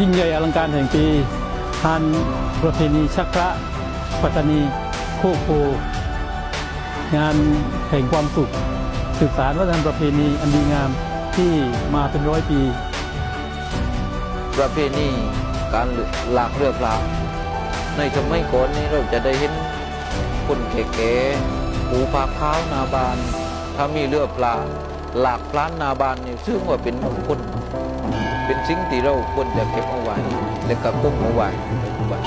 ยิ่งใหญ่อลังการแห่งปีทานประเพณีชักพระปัตตานีโคกโพงานแห่งความสุขสืบสารวัฒนธรรมประเพณีอันดีงามที่มาเป็นร้อยปี ประเพณีการหลากเรือพลาในสมัยก่อนนี้เราจะได้เห็นคนเก๋ๆปูผาขาวนาบาน ถ้ามีเรือปลาหลากพลานนาบานนี่ซึ่งว่าเป็นมงคล เป็นสิ่งที่เราควรจะเก็บเอาไว้และก็คงเอาไว้ในปัจจุบัน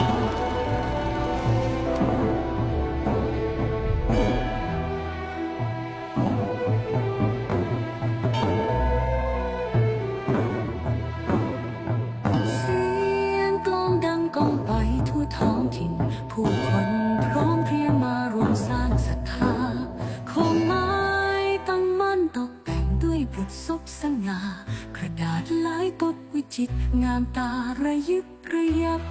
เสียงกลองดังก้องไปทั่วท้องถิ่นผู้คนพร้อมเพรียงมารวมสร้างศรัทธาโคมไม้ตั้งมั่นตกแต่งด้วยบุตรซบสง่า ษลายกดวิจิตรงามตาระยิบระยับ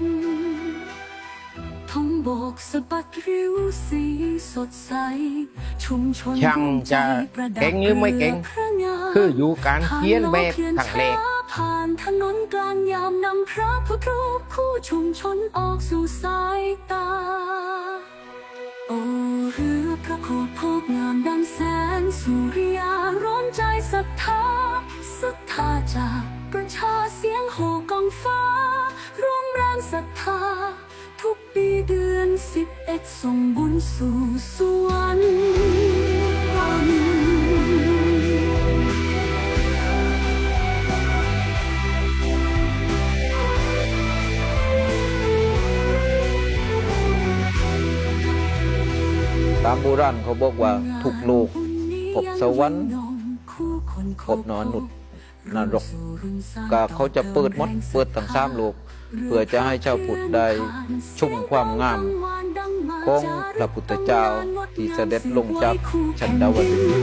ทงโบกสะบัดริ้วสีสดใส ชุมชนช่างร่วมใจจะประดับเก่งหรือไม่เก่งรือพระงามคืออยู่การเขียนแบบทางเลขผ่านถนนกลางยามนำพระพุทธรูปคู่ชุมชนออกสู่สายตา โอ้เรือพระโคดโพกงามดังแสนสุริยาร้อนใจศรัทธา อ็ดส่งบุญสู่สวรรค์ตามโบราณเขาบอกว่าทุกโลกพบสวรรค์พบนรกนรกก็เขาจะเปิดมดเปิดทั้งสามโลก เพื่อจะให้ชาวพุทธได้ชุ่มความงาม ของพระพุทธเจ้าที่เสด็จลงจากชันดาวดึง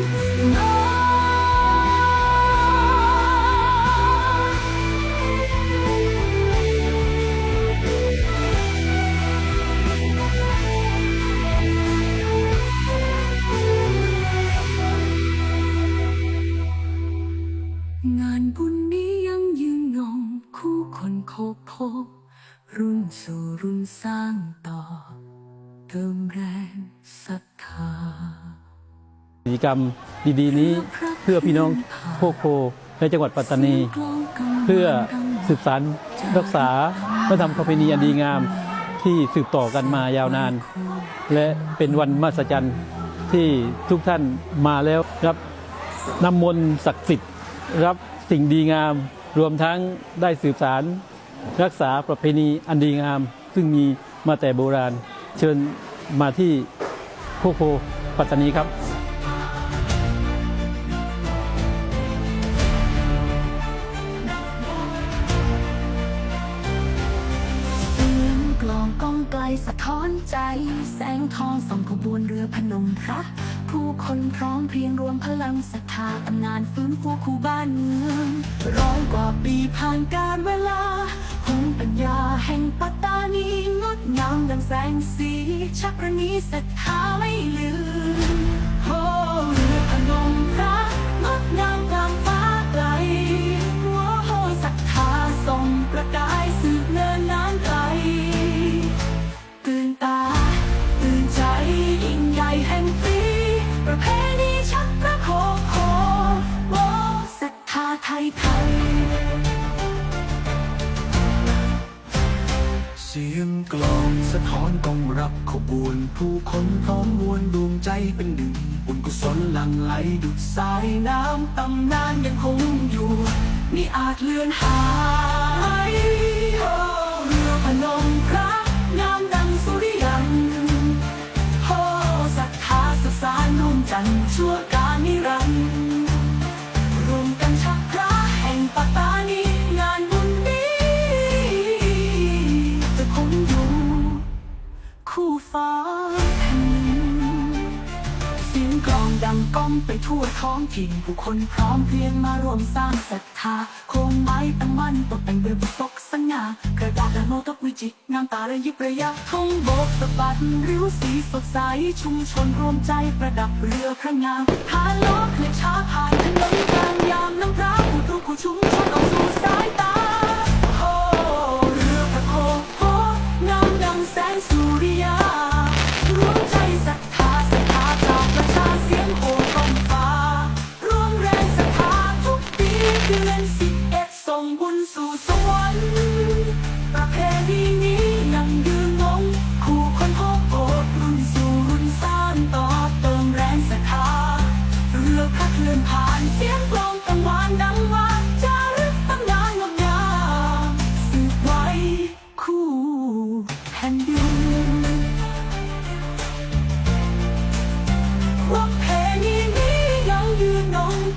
งานบุญนี้ยังยืนยงคู่คนโคกโพกรุ่นสู่รุ่นสร้างต่อ เติมแรงศรัทธากิจกรรมดีๆนี้เพื่อพี่น้องโคกโพในจังหวัดปัตตานี เพื่อสืบสารรักษาพระธรรมประเพณีอันดีงาม ที่สืบต่อกันมายาวนาน และเป็นวันมหัศจรรย์ที่ทุกท่านมาแล้วรับน้ำมนต์ศักดิ์สิทธิ์ รับสิ่งดีงาม รวมทั้งได้สืบสารรักษาประเพณีอันดีงาม ซึ่งมีมาแต่โบราณ เชิญมาที่โคโคปัตตานีครับกลองก้องไกลสะท้อนใจ แสงทองส่องขบวนเรือพนมพระ ผู้คนพร้อมเพียงรวมพลังศรัทธาตำนานฟื้นฟูคู่บ้านเมืองร้อยกว่าปีผ่านการเวลาภูมิปัญญาแห่งปัตตานีงดงามดังแสงสี ชักระนี้ศรัทธาไม่ลืม ไทยไทย เสียงกลองสะท้อนกองรับขบวน ผู้คนพร้อมมวลดวงใจเป็นหนึ่ง บุญกุศลหลั่งไหลดุดสายน้ำตำนานยังคงอยู่นี่อาจเลือนหายโอ้เรือพนมพระงาม ไปทั่วท้องถิ่นผู้คนพร้อมเพรียงมารวมสร้างศรัทธาโคงไม้ตั้งมั่นตกแต่งด้วยบุตกสง่ากระดาษและโนตกวิจิตรงามตาและยิบระยะทงโบกสะบัดริ้วสีสดใสชุมชนรวมใจประดับเรือพระงามฐาล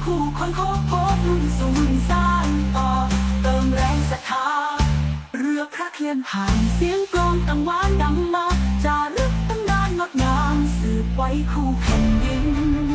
คู่คนคบพบรุ่นสู่รุ่นสร้างต่อ เติมแรงศรัทธาเรือพระเคลื่อนผ่านเสียงกลองตังวานดังมาจารึกตำนานงดงามสืบไว้คู่แผ่นดิน